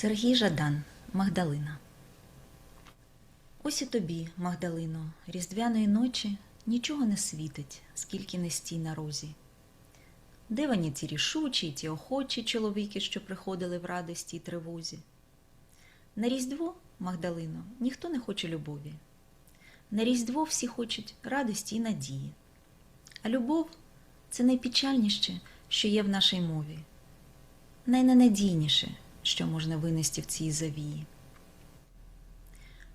Сергій Жадан, Магдалина. Ось і тобі, Магдалино, різдвяної ночі нічого не світить, скільки не стій на розі. Де вони ті рішучі, ті охочі чоловіки, що приходили в радості й тривозі? На Різдво, Магдалино, ніхто не хоче любові. На Різдво всі хочуть радості й надії. А любов це найпечальніше, що є в нашій мові, найненадійніше, що можна винести в цій завії.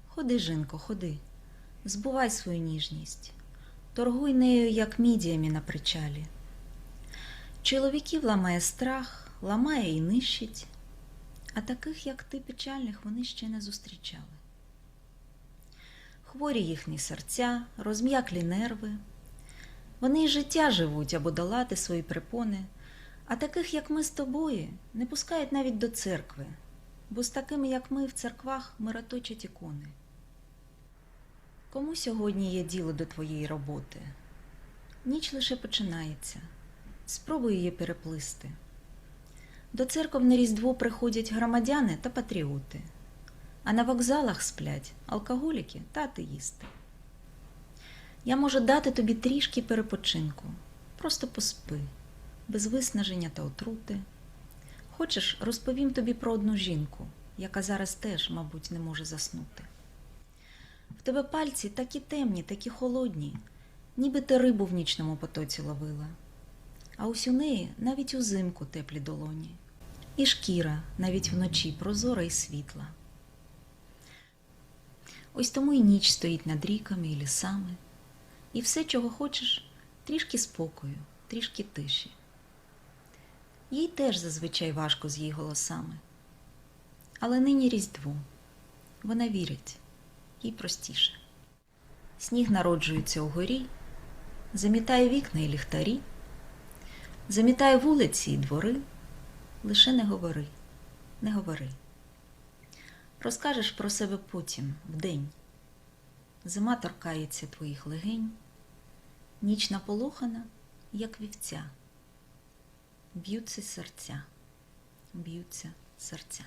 Ходи, жінко, ходи, збувай свою ніжність, торгуй нею, як мідіями на причалі. Чоловіків ламає страх, ламає і нищить, а таких, як ти, печальних, вони ще не зустрічали. Хворі їхні серця, розм'яклі нерви. Вони й життя живуть або долати свої припони, а таких, як ми з тобою, не пускають навіть до церкви, бо з такими, як ми, в церквах мироточать ікони. Кому сьогодні є діло до твоєї роботи? Ніч лише починається. Спробуй її переплисти. До церков на Різдво приходять громадяни та патріоти, а на вокзалах сплять алкоголіки та атеїсти. Я можу дати тобі трішки перепочинку. Просто поспи, без виснаження та отрути. Хочеш, розповім тобі про одну жінку, яка зараз теж, мабуть, не може заснути. В тебе пальці такі темні, такі холодні, ніби ти рибу в нічному потоці ловила. А ось у неї навіть узимку теплі долоні, і шкіра навіть вночі прозора і світла. Ось тому і ніч стоїть над ріками і лісами, і все, чого хочеш, трішки спокою, трішки тиші. Їй теж зазвичай важко з її голосами. Але нині Різдво. Вона вірить, їй простіше. Сніг народжується угорі, замітає вікна і ліхтарі, замітає вулиці і двори. Лише не говори, не говори. Розкажеш про себе потім, вдень. Зима торкається твоїх легень, ніч наполохана, як вівця. Б'ються серця, б'ються серця.